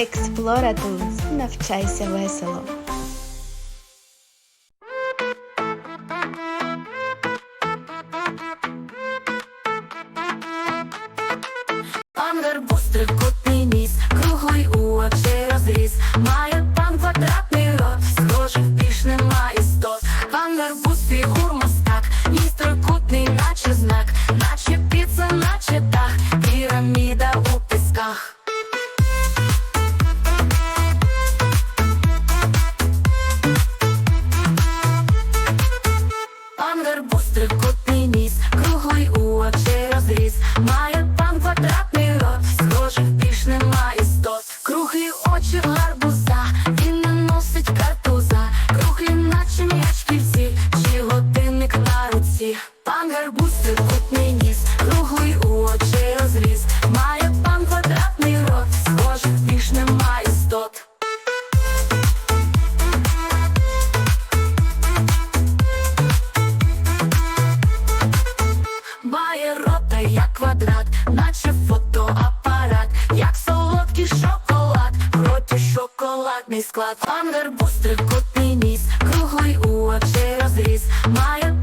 Експлора Навчайся весело. Пангер бустрий кутний ніс, круглий у очей розріз, має пан квадратний рот, схожий більш нема істот. Пангер бус фігур мостак, ніс трикутний, наче знак, наче піца, наче дах, ніс, круглий у очі розріз, має Як квадрат, наче фотоапарат, як солодкий шоколад, в шоколадний склад. Пангер бустрий кутний ніс, круглий у очей розріз, має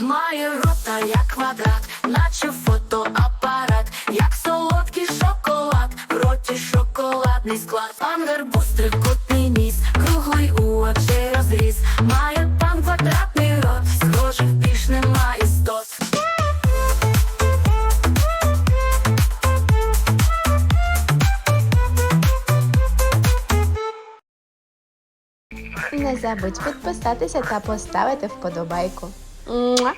Має рота як квадрат, наче фотоапарат, як солодкий шоколад, в роті шоколадний склад. Пангер бустрий кутний ніс, круглий у очей розріз, має пан квадратний рот, схожих більш нема істот. Не забудь підписатися та поставити вподобайку. 嗯。啊